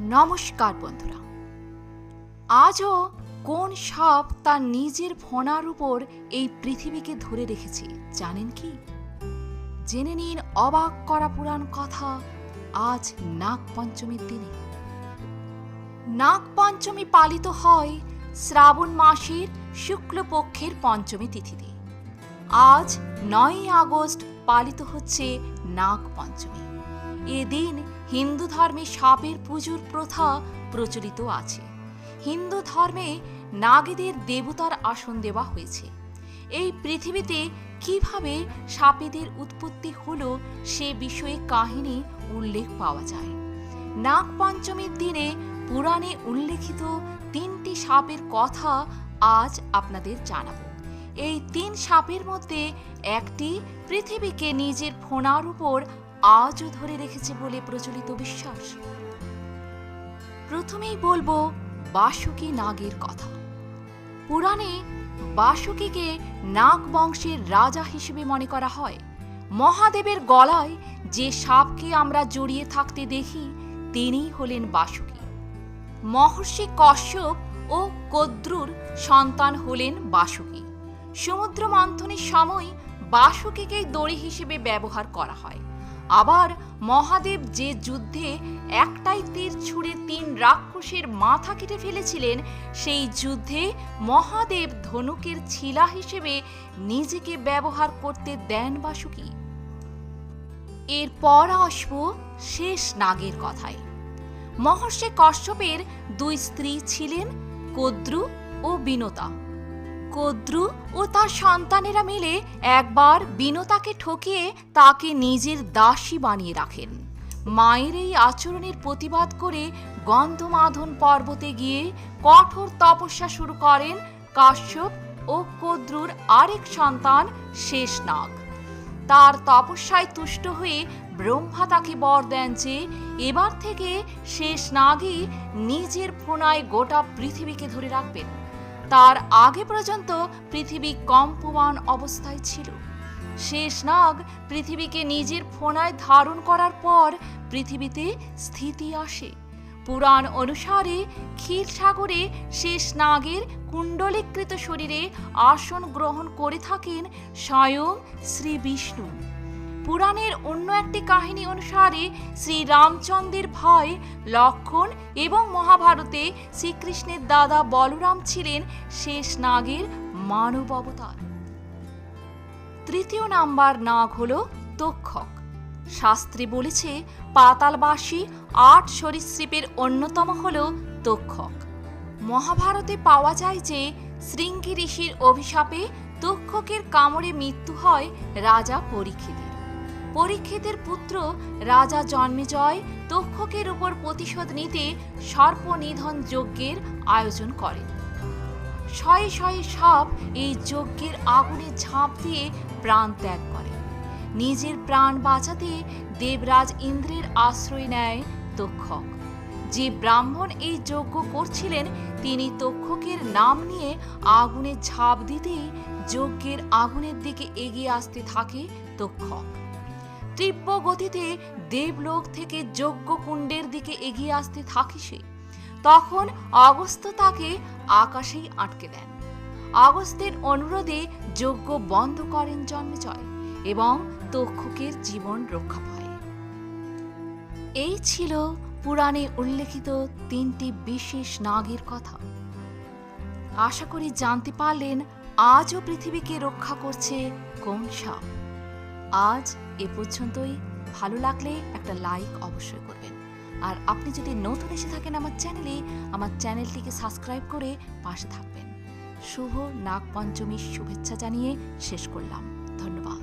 নমস্কার বন্ধুরা। আজও কোন সাপ তার নিজের ফোনার উপর এই পৃথিবীকে ধরে রেখেছে, জানেন কি? জেনে নিন অবাক করা পুরাণ কথা আজ নাগ পঞ্চমীর দিনে। নাগ পঞ্চমী পালিত হয় শ্রাবণ মাসের শুক্লপক্ষের পঞ্চমী তিথিতে। আজ নয়ই আগস্ট পালিত হচ্ছে নাগ পঞ্চমী এদিন হিন্দু ধর্মে সাপের পুজোর প্রথা প্রচলিত আছে। হিন্দু ধর্মে নাগেদের দেবতার আসন দেওয়া হয়েছে। এই পৃথিবীতে কীভাবে সাপেদের উৎপত্তি হলো সে বিষয়ে কাহিনী উল্লেখ পাওয়া যায়। নাগ পঞ্চমীর দিনে পুরাণে উল্লেখিত তিনটি সাপের কথা আজ আপনাদের জানাব। এই তিন সাপের মধ্যে একটি পৃথিবীকে নিজের ফোনার উপর আজও ধরে রেখেছে বলে প্রচলিত বিশ্বাস। প্রথমেই বলব বাসুকি নাগের কথা। পুরাণে বাসুকিকে নাগ বংশের রাজা হিসেবে মনে করা হয়। মহাদেবের গলায় যে সাপকে আমরা জড়িয়ে থাকতে দেখি, তিনিই হলেন বাসুকি। মহর্ষি কশ্যপ ও কদ্রুর সন্তান হলেন বাসুকি। সমুদ্র মন্থনের সময় বাসুকিকেই দড়ি হিসেবে ব্যবহার করা হয়। আবার মহাদেব যে যুদ্ধে একটাই তীর ছুঁড়ে তিন রাক্ষসের মাথা কেটে ফেলেছিলেন, সেই যুদ্ধে মহাদেব ধনুকের ছিলা হিসেবে নিজেকে ব্যবহার করতে দেন বাসুকি। এরপর আসব শেষ নাগের কথায়। মহর্ষি কশ্যপের দুই স্ত্রী ছিলেন, কদ্রু ও বিনতা। কদ্রু ও তার সন্তানেরা মিলে একবার বিনতাকে ঠকিয়ে তাকে নিজের দাসী বানিয়ে রাখেন। মায়ের এই আচরণের প্রতিবাদ করে গন্ধমাধন পর্বতে গিয়ে কঠোর তপস্যা শুরু করেন কাশ্যপ ও কদ্রুর আরেক সন্তান শেষনাগ। তার তপস্যায় তুষ্ট হয়ে ব্রহ্মা তাকে বর দেন যে এবার থেকে শেষ নাগই নিজের ফোনায় গোটা পৃথিবীকে ধরে রাখবেন। তার আগে পর্যন্ত পৃথিবী কম্পমান অবস্থায় ছিল। শেষ নাগ পৃথিবীকে নিজের ফোনায় ধারণ করার পর পৃথিবীতে স্থিতি আসে। পুরাণ অনুসারে ক্ষীরসাগরে শেষ নাগের কুণ্ডলীকৃত শরীরে আসন গ্রহণ করে থাকেন স্বয়ং শ্রী বিষ্ণু। পুরাণের অন্য একটি কাহিনী অনুসারে শ্রী রামচন্দ্রের ভাই লক্ষণ এবং মহাভারতে শ্রীকৃষ্ণের দাদা বলরাম ছিলেন শেষ নাগের মানব অবতার। তৃতীয় নাম্বার নাগ হল তক্ষক শাস্ত্রে বলেছে, পাতালবাসী আট সরীসৃপের অন্যতম হল তক্ষক মহাভারতে পাওয়া যায় যে, শৃঙ্গি ঋষির অভিশাপে তক্ষকের কামড়ে মৃত্যু হয় রাজা পরীক্ষিতের। পরীক্ষিতের পুত্র রাজা জন্মেজয় তক্ষকের উপর প্রতিশোধ নিতে সর্পনিধন যজ্ঞের আয়োজন করেন। শয়ে শয়ে সাপ এই যজ্ঞের আগুনে ঝাঁপ দিয়ে প্রাণ ত্যাগ করে। নিজের প্রাণ বাঁচাতে দেবরাজ ইন্দ্রের আশ্রয় নেয় তক্ষক যে ব্রাহ্মণ এই যজ্ঞ করছিলেন, তিনি তক্ষকের নাম নিয়ে আগুনে ঝাঁপ দিতেই যজ্ঞের আগুনের দিকে এগিয়ে আসতে থাকে তক্ষক তীব্র গতিতে দেবলোক থেকে যজ্ঞ কুণ্ডের দিকে এগিয়ে আসতে থাকে সে। তখন অগস্ত তাকে আকাশেই আটকে দেন। অগস্ত্যের অনুরোধে যজ্ঞ বন্ধ করেন জন্মেজয় এবং তক্ষকের জীবন রক্ষা পায়। এই ছিল পুরাণে উল্লেখিত তিনটি বিশেষ নাগের কথা। আশা করি জানতে পারলেন, আজও পৃথিবীকে রক্ষা করছে কোন সাপ আজ এ পর্যন্তই। ভালো লাগলে একটা লাইক অবশ্যই করবেন। আর আপনি যদি নতুন এসে থাকেন আমার চ্যানেলে আমার চ্যানেলটিকে সাবস্ক্রাইব করে পাশে থাকবেন। শুভ নাগ পঞ্চমীর শুভেচ্ছা জানিয়ে শেষ করলাম। ধন্যবাদ।